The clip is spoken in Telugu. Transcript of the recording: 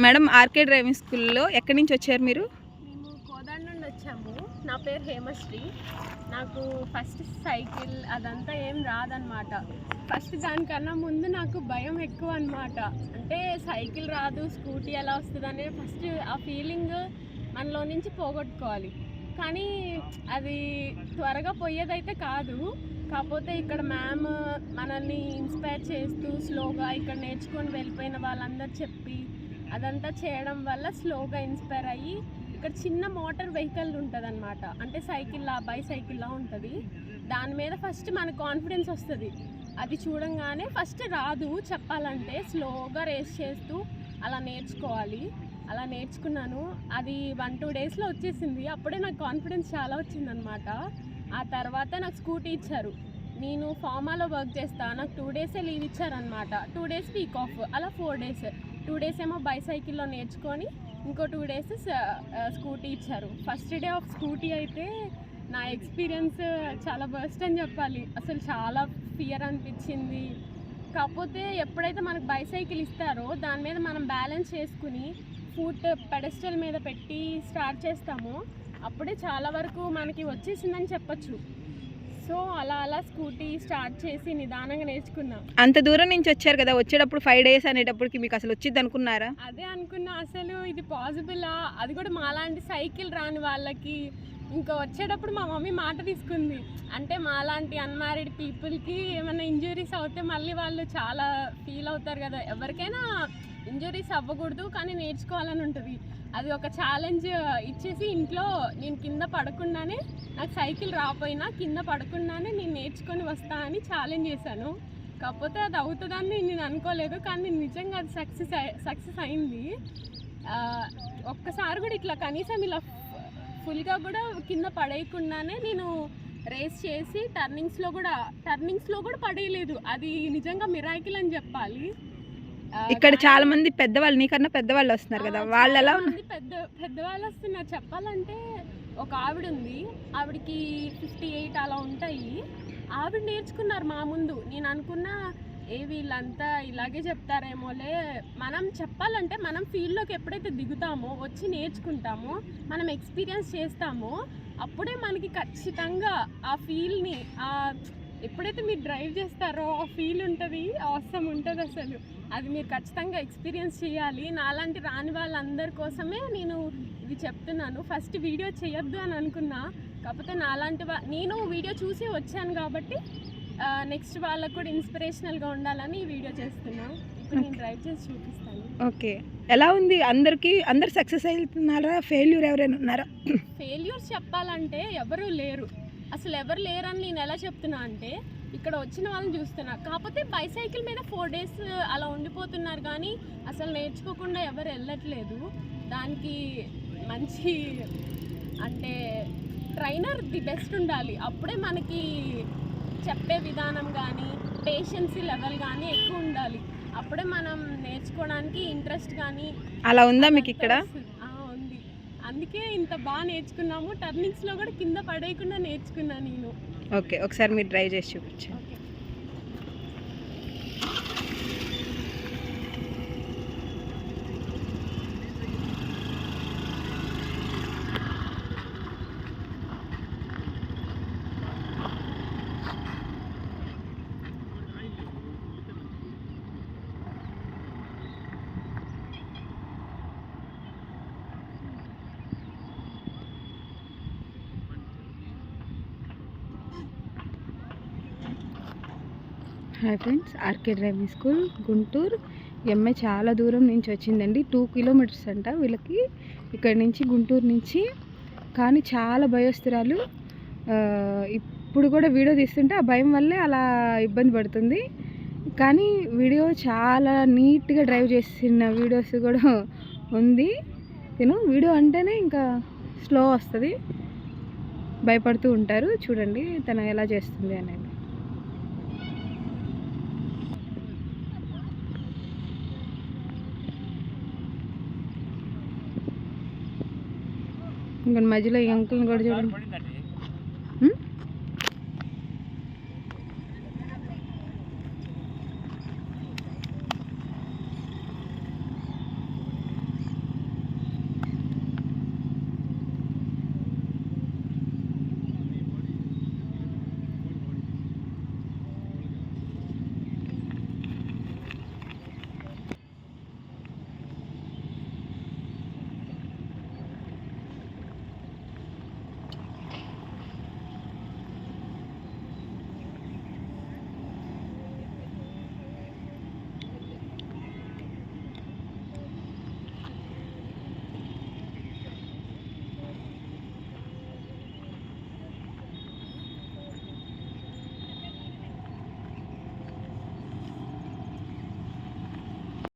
మేడం ఆర్కే డ్రైవింగ్ స్కూల్లో ఎక్కడి నుంచి వచ్చారు మీరు? మేము కోదాడ నుండి వచ్చాము. నా పేరు హేమశ్రీ. నాకు ఫస్ట్ సైకిల్ అదంతా ఏం రాదనమాట ఫస్ట్ దానికన్నా ముందు నాకు భయం ఎక్కువ అనమాట అంటే సైకిల్ రాదు స్కూటీ ఎలా వస్తుంది ఫస్ట్ ఆ ఫీలింగ్ మనలో నుంచి పోగొట్టుకోవాలి. కానీ అది త్వరగా పోయేదైతే కాదు. కాకపోతే ఇక్కడ మ్యామ్ మనల్ని ఇన్స్పైర్ చేస్తూ స్లోగా ఇక్కడ నేర్చుకొని వెళ్ళిపోయిన వాళ్ళందరూ చెప్పి అదంతా చేయడం వల్ల స్లోగా ఇన్స్పైర్ అయ్యి ఇక్కడ చిన్న మోటార్ వెహికల్ ఉంటుంది అనమాట అంటే సైకిల్లా బైసైకిల్లా ఉంటుంది. దాని మీద ఫస్ట్ మన కాన్ఫిడెన్స్ వస్తుంది. అది చూడంగానే ఫస్ట్ రాదు చెప్పాలంటే. స్లోగా రేస్ చేస్తూ అలా నేర్చుకోవాలి. అలా నేర్చుకున్నాను. అది వన్ టూ డేస్లో వచ్చేసింది. అప్పుడే నాకు కాన్ఫిడెన్స్ చాలా వచ్చిందనమాట ఆ తర్వాత నాకు స్కూటీ ఇచ్చారు. నేను ఫార్మాలో వర్క్ చేస్తా. నాకు టూ డేసే లీవ్ ఇచ్చారనమాట టూ డేస్ వీక్ ఆఫ్ అలా ఫోర్ డేస్ టూ డేస్ ఏమో బైసైకిల్లో నేర్చుకొని ఇంకో టూ డేస్ స్కూటీ ఇచ్చారు. ఫస్ట్ డే ఆఫ్ స్కూటీ అయితే నా ఎక్స్పీరియన్స్ చాలా బెస్ట్ అని చెప్పాలి. అసలు చాలా ఫియర్ అనిపించింది. కాకపోతే ఎప్పుడైతే మనకు బైసైకిల్ ఇస్తారో దాని మీద మనం బ్యాలెన్స్ చేసుకుని ఫుట్ పెడస్టల్ మీద పెట్టి స్టార్ట్ చేస్తామో అప్పుడే చాలా వరకు మనకి వచ్చేసిందని చెప్పొచ్చు. సో అలా అలా స్కూటీ స్టార్ట్ చేసి నిదానంగా నేర్చుకున్నా. అంత దూరం నుంచి వచ్చారు కదా వచ్చేటప్పుడు ఫైవ్ డేస్ అనేటప్పటికి మీకు అసలు వచ్చింది అనుకున్నారా? అదే అనుకున్నా అసలు ఇది పాసిబులా అది కూడా మాలాంటి సైకిల్ రాని వాళ్ళకి ఇంకా వచ్చేటప్పుడు మా మమ్మీ మాట తీసుకుంది. అంటే మాలాంటి అన్మ్యారీడ్ పీపుల్కి ఏమైనా ఇంజురీస్ అవుతే మళ్ళీ వాళ్ళు చాలా ఫీల్ అవుతారు కదా. ఎవరికైనా ఇంజురీస్ అవ్వకూడదు కానీ నేర్చుకోవాలని ఉంటుంది. అది ఒక ఛాలెంజ్ ఇచ్చేసి ఇంట్లో నేను కింద పడకుండానే నాకు సైకిల్ రాపోయినా కింద పడకుండానే నేను నేర్చుకొని వస్తా అని ఛాలెంజ్ చేశాను. కాకపోతే అది అవుతుందని నేను అనుకోలేదు కానీ నిజంగా అది సక్సెస్ సక్సెస్ అయింది. ఒక్కసారి కూడా ఇట్లా కనీసం ఇలా ఫుల్గా కూడా కింద పడేయకుండానే నేను రేస్ చేసి టర్నింగ్స్లో కూడా టర్నింగ్స్లో కూడా పడేయలేదు. అది నిజంగా మిరాకిల్ అని చెప్పాలి. ఇక్కడ చాలా మంది పెద్దవాళ్ళు నీకన్నా పెద్దవాళ్ళు వస్తున్నారు కదా. వాళ్ళు ఎలా ఉన్నారు పెద్ద పెద్దవాళ్ళు వస్తున్నారు. చెప్పాలంటే ఒక ఆవిడ ఉంది. ఆవిడకి ఫిఫ్టీ ఎయిట్ అలా ఉంటాయి. ఆవిడ నేర్చుకున్నారు మా ముందు. నేను అనుకున్నా ఏ వీళ్ళంతా ఇలాగే చెప్తారేమోలే. మనం చెప్పాలంటే మనం ఫీల్డ్లోకి ఎప్పుడైతే దిగుతామో వచ్చి నేర్చుకుంటామో మనం ఎక్స్పీరియన్స్ చేస్తామో అప్పుడే మనకి ఖచ్చితంగా ఆ ఫీల్ని ఆ ఎప్పుడైతే మీరు డ్రైవ్ చేస్తారో ఆ ఫీల్ ఉంటుంది అవసరం ఉంటుంది అసలు. అది మీరు ఖచ్చితంగా ఎక్స్పీరియన్స్ చేయాలి. నాలాంటి రాని వాళ్ళందరి కోసమే నేను ఇది చెప్తున్నాను. ఫస్ట్ వీడియో చేయొద్దు అని అనుకున్నా. కాకపోతే నాలాంటి వా నేను వీడియో చూసి వచ్చాను కాబట్టి నెక్స్ట్ వాళ్ళకు కూడా ఇన్స్పిరేషనల్గా ఉండాలని ఈ వీడియో చేస్తున్నా. ఇప్పుడు నేను డ్రైవ్ చేసి చూపిస్తాను. ఓకే. ఎలా ఉంది? అందరికి అందరు సక్సెస్ అవుతున్నారా? ఫెయిల్యూర్ ఎవరైనా ఉన్నారా? ఫెయిల్యూర్స్ చెప్పాలంటే ఎవరు లేరు. అసలు ఎవరు లేరని నేను ఎలా చెప్తున్నా అంటే ఇక్కడ వచ్చిన వాళ్ళని చూస్తున్నా. కాకపోతే బైసైకిల్ మీద ఫోర్ డేస్ అలా ఉండిపోతున్నారు కానీ అసలు నేర్చుకోకుండా ఎవరు వెళ్ళట్లేదు. దానికి మంచి అంటే ట్రైనర్ ది బెస్ట్ ఉండాలి. అప్పుడే మనకి చెప్పే విధానం కానీ పేషెన్సీ లెవెల్ కానీ ఎక్కువ ఉండాలి. అప్పుడే మనం నేర్చుకోవడానికి ఇంట్రెస్ట్ కానీ అలా ఉందా మీకు ఇక్కడ? అందుకే ఇంత బాగా నేర్చుకున్నాము. టర్నింగ్స్లో కూడా కింద పడేయకుండా నేర్చుకున్నా నేను. ఓకే ఒకసారి మీరు డ్రైవ్ చేసి చూపించండి. Hi friends RK driving school Guntur. MA చాలా దూరం నుంచి వచ్చిందండి. టూ కిలోమీటర్స్ అంట వీళ్ళకి. ఇక్కడ నుంచి గుంటూరు నుంచి. కానీ చాలా భయస్తురాలు ఇప్పుడు కూడా వీడియో తీస్తుంటే ఆ భయం వల్లే అలా ఇబ్బంది పడుతుంది. కానీ వీడియో చాలా నీట్గా డ్రైవ్ చేసిన వీడియోస్ కూడా ఉంది. నేను వీడియో అంటేనే ఇంకా స్లో వస్తుంది. భయపడుతూ ఉంటారు. చూడండి తను ఎలా చేస్తుంది అనేది. ఇంకా మధ్యలో ఈ అంకుల్ని కూడా చూడండి.